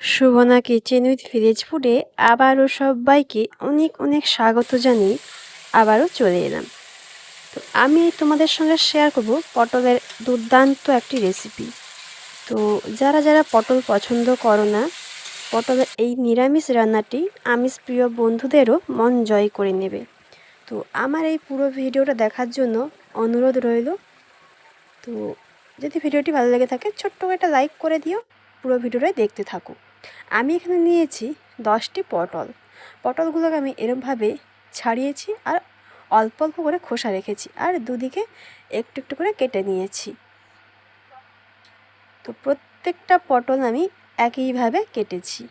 সুবনা kitchen with ফুডে আবারও সবাইকে অনেক অনেক স্বাগত জানিয়ে আবারও চলে এলাম। তো আমি তোমাদের সঙ্গে শেয়ার করব পটলের দুর্দান্ত একটি রেসিপি তো যারা যারা পটল পছন্দ করো না, পটলের এই নিরামিষ রান্নাটি আমিষ প্রিয় বন্ধুদেরও মন জয় করে নেবে। তো আমার এই পুরো ভিডিওটা দেখার জন্য অনুরোধ রইল। তো যদি ভিডিওটি ভালো লেগে থাকে, ছোট্ট একটা লাইক করে দিও। পুরো ভিডিওটাই দেখতে থাকো। আমি এখানে নিয়েছি দশটি পটল। পটলগুলোকে আমি এরমভাবে ছাড়িয়েছি আর অল্প অল্প করে খোসা রেখেছি আর দুদিকে একটু একটু করে কেটে নিয়েছি। তো প্রত্যেকটা পটল আমি একইভাবে কেটেছি।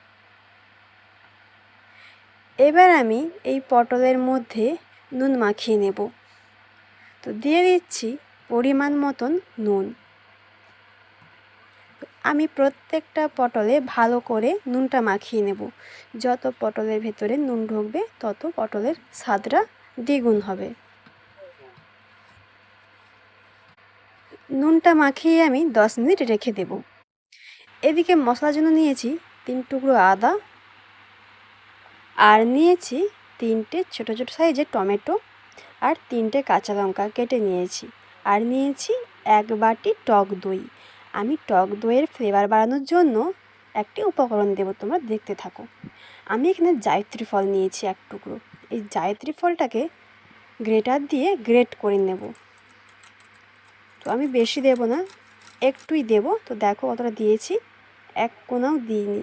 এবার আমি এই পটলের মধ্যে নুন মাখিয়ে নেব। তো দিয়ে দিচ্ছি পরিমাণ মতন নুন। আমি প্রত্যেকটা পটলে ভালো করে নুনটা মাখিয়ে নেব। যত পটলের ভেতরে নুন ঢুকবে, তত পটলের স্বাদটা দ্বিগুণ হবে। নুনটা মাখিয়ে আমি দশ মিনিট রেখে দেব। এদিকে মশলার জন্য নিয়েছি তিন টুকরো আদা আর নিয়েছি তিনটে ছোটো ছোটো সাইজের টমেটো আর তিনটে কাঁচা লঙ্কা কেটে নিয়েছি। আর নিয়েছি এক বাটি টক দই। আমি টক দইয়ের ফ্লেভার বাড়ানোর জন্য একটি উপকরণ দেবো, তোমরা দেখতে থাকো। আমি এখানে জায়ত্রী ফল নিয়েছি এক টুকরো। এই জায়ত্রী ফলটাকে গ্রেটার দিয়ে গ্রেট করে নেব। তো আমি বেশি দেব না, একটুই দেব। তো দেখো কতটা দিয়েছি, এক কোনাও দিইনি।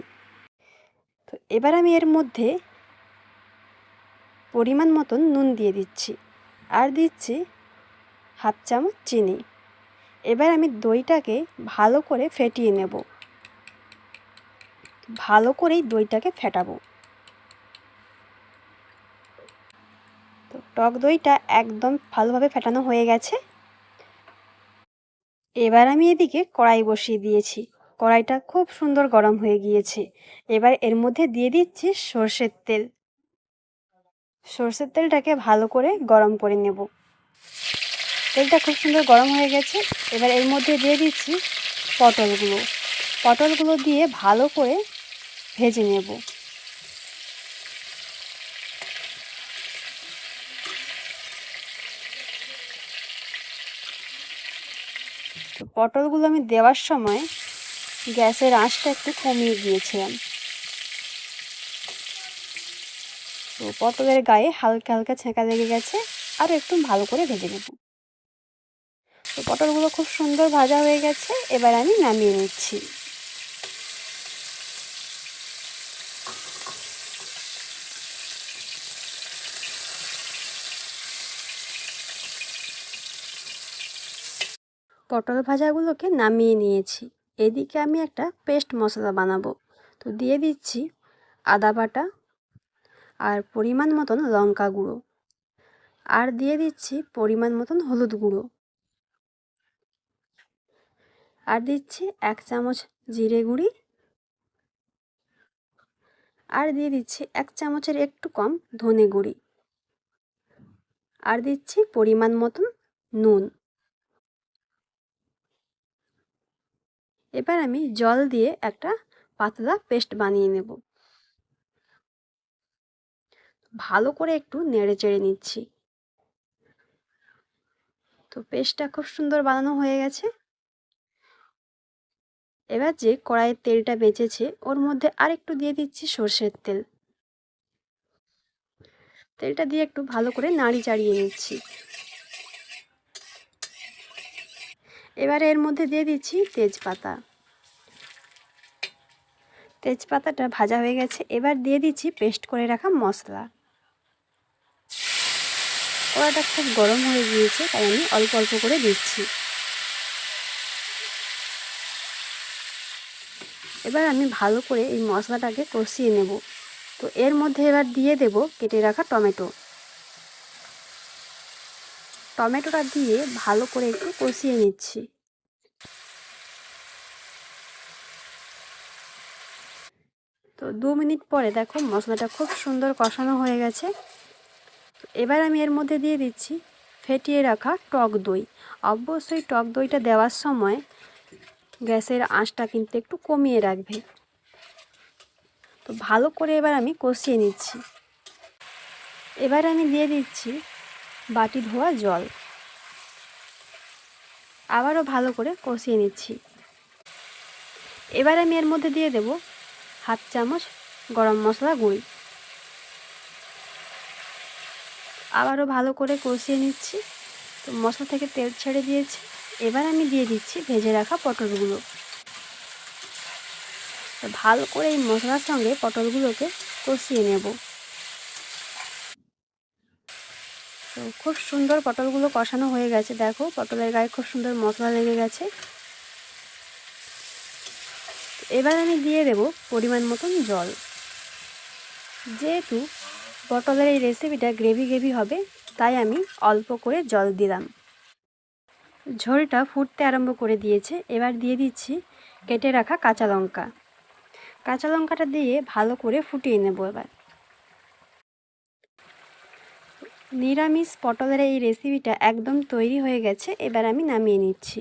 তো এবার আমি এর মধ্যে পরিমাণ মতন নুন দিয়ে দিচ্ছি। আর দিচ্ছি হাফ চামচ চিনি। এবার আমি দইটাকে ভালো করে ফেটিয়ে নেব। ভালো করেই দইটাকে ফেটাবো। তো টক দইটা একদম ভালোভাবে ফেটানো হয়ে গেছে। এবার আমি এদিকে কড়াই বসিয়ে দিয়েছি। কড়াইটা খুব সুন্দর গরম হয়ে গিয়েছে। এবার এর মধ্যে দিয়ে দিচ্ছি সর্ষের তেল। সর্ষের তেলটাকে ভালো করে গরম করে নেব। তেলটা খুব সুন্দর গরম হয়ে গেছে। এবার এর মধ্যে দিয়ে দিচ্ছি পটলগুলো। পটলগুলো দিয়ে ভালো করে ভেজে নেব। তো পটলগুলো আমি দেওয়ার সময় গ্যাসের আঁচটা একটু কমিয়ে দিয়েছিলাম। তো পটলের গায়ে হালকা হালকা ছেঁকা লেগে গেছে। আর একটু ভালো করে ভেজে নেব। তো পটলগুলো খুব সুন্দর ভাজা হয়ে গেছে, এবার আমি নামিয়ে নিচ্ছি। পটল ভাজাগুলোকে নামিয়ে নিয়েছি। এদিকে আমি একটা পেস্ট মশলা বানাবো। তো দিয়ে দিচ্ছি আদা বাটা আর পরিমাণ মতন লঙ্কা গুঁড়ো। আর দিয়ে দিচ্ছি পরিমাণ মতন হলুদ গুঁড়ো। আর দিচ্ছি এক চামচ জিরে গুঁড়ি। আর দিয়ে দিচ্ছি এক চামচের একটু কম ধনে গুঁড়ি। আর দিচ্ছি পরিমাণ মতন নুন। এবার আমি জল দিয়ে একটা পাতলা পেস্ট বানিয়ে নেব। ভালো করে একটু নেড়ে চেড়ে নিচ্ছি। তো পেস্টটা খুব সুন্দর বানানো হয়ে গেছে। এবার যে কড়াইয়ের তেলটা বেঁচেছে, ওর মধ্যে আর একটু দিয়ে দিচ্ছি সর্ষের তেল। তেলটা দিয়ে একটু ভালো করে নাড়ি চাড়িয়ে নিচ্ছি। এবারে এর মধ্যে দিয়ে দিচ্ছি তেজপাতা। তেজপাতাটা ভাজা হয়ে গেছে, এবার দিয়ে দিচ্ছি পেস্ট করে রাখা মশলা। কড়াটা খুব গরম হয়ে গিয়েছে, তাই আমি অল্প অল্প করে দিচ্ছি। এবার আমি ভালো করে এই মশলাটাকে কষিয়ে নেব। তো এর মধ্যে এবার দিয়ে দেব কেটে রাখা টমেটো। টমেটোটা দিয়ে ভালো করে একটু কষিয়ে নিচ্ছি। তো দু মিনিট পরে দেখো মশলাটা খুব সুন্দর কষানো হয়ে গেছে। এবার আমি এর মধ্যে দিয়ে দিচ্ছি, ফেটিয়ে রাখা টক দই। অবশ্যই টক দইটা দেওয়ার সময় গ্যাসের আঁচটা কিন্তু একটু কমিয়ে রাখবে। তো ভালো করে এবার আমি কষিয়ে নিচ্ছি। এবার আমি দিয়ে দিচ্ছি বাটি ধোয়া জল। আবারও ভালো করে কষিয়ে নিচ্ছি। এবার আমি এর মধ্যে দিয়ে দেব হাফ চামচ গরম মশলা গুঁড়ি। আবারও ভালো করে কষিয়ে নিচ্ছি। তো মশলা থেকে তেল ছেড়ে দিয়েছে। এবার আমি দিয়ে দিচ্ছি ভেজে রাখা পটলগুলো। ভালো করে এই মশলার সঙ্গে পটলগুলোকে কষিয়ে নেব। তো খুব সুন্দর পটলগুলো কষানো হয়ে গেছে। দেখো, পটলের গায়ে খুব সুন্দর মশলা লেগে গেছে। এবার আমি দিয়ে দেব পরিমাণ মতন জল। যেহেতু পটলের এই রেসিপিটা গ্রেভি গ্রেভি হবে, তাই আমি অল্প করে জল দিলাম। ঝোলটা ফুটতে আরম্ভ করে দিয়েছে। এবার দিয়ে দিচ্ছি কেটে রাখা কাঁচা লঙ্কা। কাঁচা লঙ্কাটা দিয়ে ভালো করে ফুটিয়ে নেব এবার। নিরামিষ পটলের এই রেসিপিটা একদম তৈরি হয়ে গেছে, এবার আমি নামিয়ে নিচ্ছি।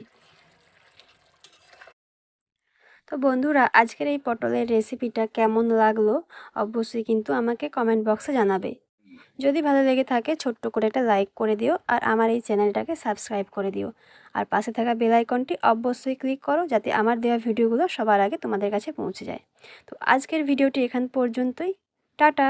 তো বন্ধুরা, আজকের এই পটলের রেসিপিটা কেমন লাগল? অবশ্যই কিন্তু আমাকে কমেন্ট বক্সে জানাবে। যদি ভালো লেগে থাকে, ছোট্ট করে একটা লাইক করে দিও আর আমার এই চ্যানেলটাকে সাবস্ক্রাইব করে দিও। আর পাশে থাকা বেল আইকনটি অবশ্যই ক্লিক করো যাতে আমার দেওয়া ভিডিওগুলো সবার আগে তোমাদের কাছে পৌঁছে যায়। তো আজকের ভিডিওটি এখান পর্যন্তই। টাটা!